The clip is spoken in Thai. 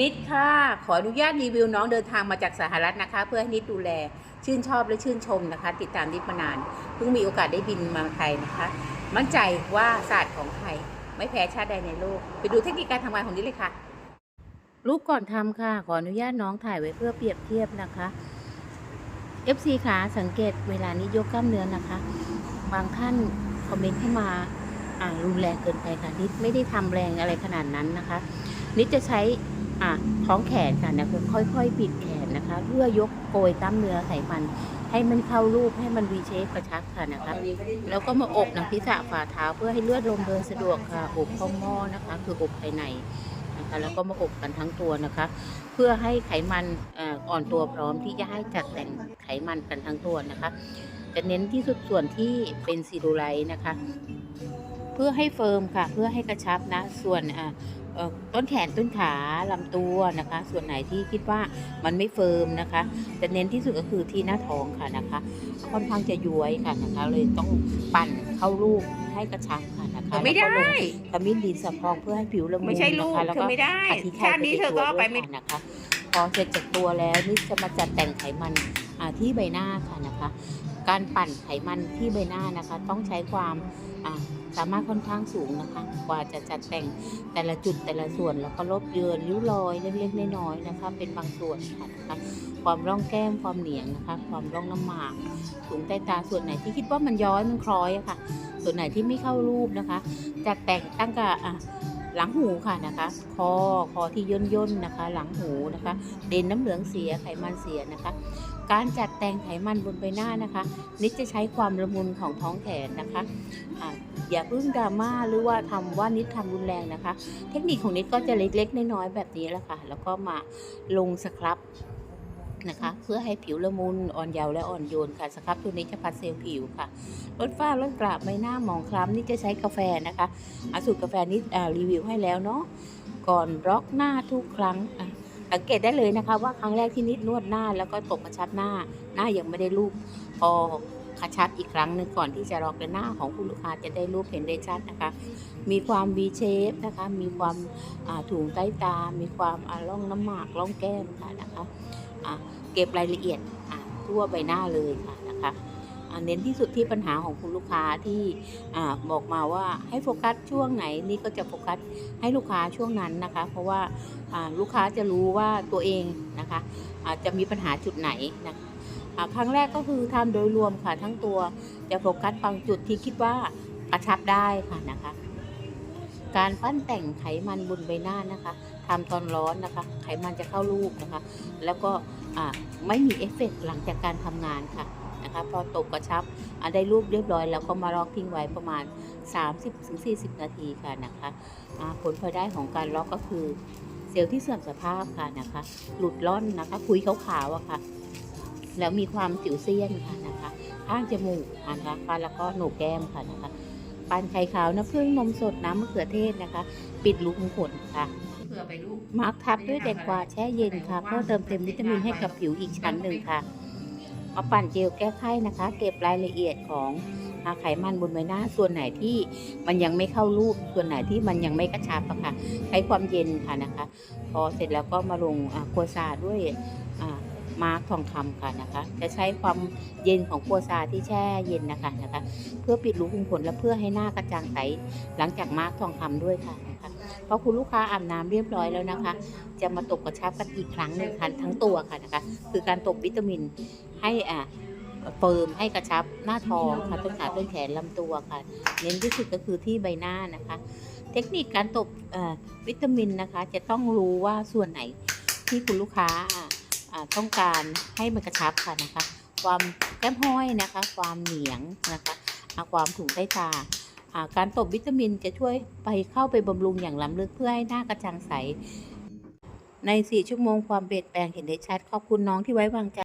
นิดค่ะ ขออนุญาตรีวิวน้องเดินทางมาจากสหรัฐนะคะ เพื่อให้นิดดูแล ชื่นชอบและชื่นชมนะคะ ติดตามนิดมานานเพิ่งมีโอกาสได้บินมาไทยนะคะ มั่นใจว่าศาสตร์ของไทย ไม่แพ้ชาติใดในโลก ไปดูเทคนิคการทำงานของนิดเลยค่ะ รูปก่อนทำค่ะ ขออนุญาตน้องถ่ายไว้เพื่อเปรียบเทียบนะคะ FC ขาสังเกตเวลานี้ยกกล้ามเนื้อนะคะ บางท่านคอมเมนต์เข้ามาอ่ารุนแรงเกินไปค่ะนิดไม่ได้ทำแรงอะไรขนาดนั้นนะคะ นิดจะใช้ อ่าท้องแขนค่ะนะค่อยๆบิดแขนนะคะ เพื่อยกโกยกล้มเนื้อไขมัน ให้มันเข้ารูปให้มันวีเชฟกระชับค่ะนะคะ แล้วก็มาอบหนังศีรษะฝ่าเท้าเพื่อให้เลือดลมเดินสะดวกค่ะอบข้าหม้อนะคะ คืออบภายในนะคะแล้วก็มาอบกันทั้งตัวนะคะ เพื่อให้ไขมันอ่อนตัวพร้อมที่จะให้จัดแต่งไขมันกันทั้งตัวนะคะ จะเน้นที่สุดส่วนที่เป็นซีดูไลท์นะคะ เพื่อให้เฟิร์มค่ะ เพื่อให้กระชับนะส่วนอ่า ต้นแขนต้นขาลำตัวนะคะ ส่วนไหนที่คิดว่ามันไม่เฟิร์มนะคะจะเน้นที่สุดก็คือที่หน้าท้องค่ะนะคะ ค่อนข้างจะย้วยค่ะนะคะ เลยต้องปั่นเข้ารูปให้กระชับค่ะนะคะไม่ได้แล้วก็ลงขมิ้นดินสะพองเพื่อให้ผิวละมุนไม่ใช่ลูกนะคะแล้วเธอก็ไม่ได้อาทิตย์ชาตินี้เธอก็เอาไปไม่ด้นะคะ พอเสร็จจากตัวแล้วนี่จะมาจัดแต่งไขมันอ่าที่ใบหน้าค่ะนะคะ การปั่นไขมันที่ใบหน้านะคะ ต้องใช้ความ อ่าสามารถค่อนข้างสูงนะคะ กว่าจะจัดแต่งแต่ละจุดแต่ละส่วนแล้วก็ลบเยือนริ้วรอยเล็กๆน้อยๆนะคะ เป็นบางส่วนค่ะนะคะความร่องแก้มความเหนียงนะคะ ความร่องน้ำหมากสูงใต้ตาส่วนไหนที่คิดว่ามันย้อยมันคล้อยอะค่ะ ส่วนไหนที่ไม่เข้ารูปนะคะจัดแต่งตั้งกับอะหลังหูค่ะนะคะคอคอที่ย่นย่นๆนะคะ หลังหูนะคะ เด่นน้ำเหลืองเสียไขมันเสียนะคะ การจัดแต่งไขมันบนใบหน้านะคะ นิดจะใช้ความละมุนของท้องแขนนะคะอะอย่าเพิ่งดราม่าหรือว่าทำว่านิดทำรุนแรงนะคะ เทคนิคของนิดก็จะเล็กๆน้อยๆแบบนี้แหละค่ะ แล้วก็มาลงสครับนะคะ เพื่อให้ผิวละมุนอ่อนเยาว์และอ่อนโยนค่ะสครับตัวนี้จะพัดเซลล์ผิวค่ะลดฝ้าลดกระใบหน้าหมองคล้ำนี่จะใช้กาแฟนะคะอาสูตรกาแฟนี้อ่ารีวิวให้แล้วเนาะก่อนร็อกหน้าทุกครั้ง สังเกตได้เลยนะคะ ว่าครั้งแรกที่นิดนวดหน้าแล้วก็ตกกระชับหน้า หน้ายังไม่ได้รูปพอกระชับอีกครั้งหนึ่งก่อนที่จะร็อกและหน้าของคุณลูกค้าจะได้รูปเห็นได้ชัดนะคะ มีความ V shape นะคะ มีความถุงใต้ตา มีความร่องน้ำหมากร่องแก้มค่ะนะคะะเก็บรายละเอียดทั่วใบหน้าเลยค่ะนะคะ เน้นที่สุดที่ปัญหาของคุณลูกค้าที่บอกมาว่าให้โฟกัสช่วงไหนนี่ก็จะโฟกัสให้ลูกค้าช่วงนั้นนะคะ เพราะว่าลูกค้าจะรู้ว่าตัวเองนะคะอาจจะมีปัญหาจุดไหนนะคะครั้งแรกก็คือทำโดยรวมค่ะทั้งตัวจะโฟกัสบางจุดที่คิดว่ากระชับได้ค่ะนะคะ การปั้นแต่งไขมันบนใบหน้านะคะทำตอนร้อนนะคะ ไขมันจะเข้ารูปนะคะ แล้วก็ไม่มีเอฟเฟกต์หลังจากการทำงานค่ะ นะคะ พอตกกระชับอะได้รูปเรียบร้อยแล้วก็มาล็อกทิ้งไว้ประมาณ 30-40 นาทีค่ะนะคะอ่าผลพลอยได้ของการล็อกก็คือเซลล์ที่เสื่อมสภาพค่ะนะคะ หลุดล่อนนะคะคุยขาวๆอะค่ะ แล้วมีความสิวเซียนค่ะนะคะข้างจมูกอะนะคะแล้วก็โหนกแก้มค่ะนะคะปานไข่ขาวน้ำผึ้งนมสดน้ำมะเขือเทศนะคะ ปิดรูขุมขนค่ะเผื่อไปลูกมาร์คทับด้วยแตงกวาแช่เย็นค่ะเพื่อเติมเต็มวิตามินให้กับผิวอีกชั้นหนึ่งค่ะ มาปั่นเจลแก้ไข้นะคะ เก็บรายละเอียดของไขมันบนใบหน้าส่วนไหนที่มันยังไม่เข้ารูปส่วนไหนที่มันยังไม่กระชับอะค่ะใช้ความเย็นค่ะนะคะ พอเสร็จแล้วก็มาลงอ่ากัวซาด้วยมาร์กทองคำค่ะนะคะ จะใช้ความเย็นของกัวซาที่แช่เย็นนะคะนะคะ เพื่อปิดรูขุมขนและเพื่อให้หน้ากระจ่างใสหลังจากมาร์กทองคำด้วยค่ะ เพราะคุณลูกค้าอาบน้ำเรียบร้อยแล้วนะคะ จะมาตกกระชับกันอีกครั้งหนึ่งค่ะทั้งตัวค่ะนะคะ คือการตบวิตามินให้อ่าเฟิร์มให้กระชับหน้าท้องค่ะต้นขาต้นแขนลำตัวค่ะ เน้นที่สุดก็คือที่ใบหน้านะคะ เทคนิคการตบวิตามินนะคะ จะต้องรู้ว่าส่วนไหนที่คุณลูกค้าอ่าอ่าต้องการให้มันกระชับค่ะนะคะ ความแก้มห้อยนะคะ ความเหนียงนะคะความถุงใต้ตา การตบวิตามินจะช่วยไปเข้าไปบำรุงอย่างล้ำลึกเพื่อให้หน้ากระจ่างใส ใน 4 ชั่วโมงความเปลี่ยนแปลงเห็นได้ชัด ขอบคุณน้องที่ไว้วางใจ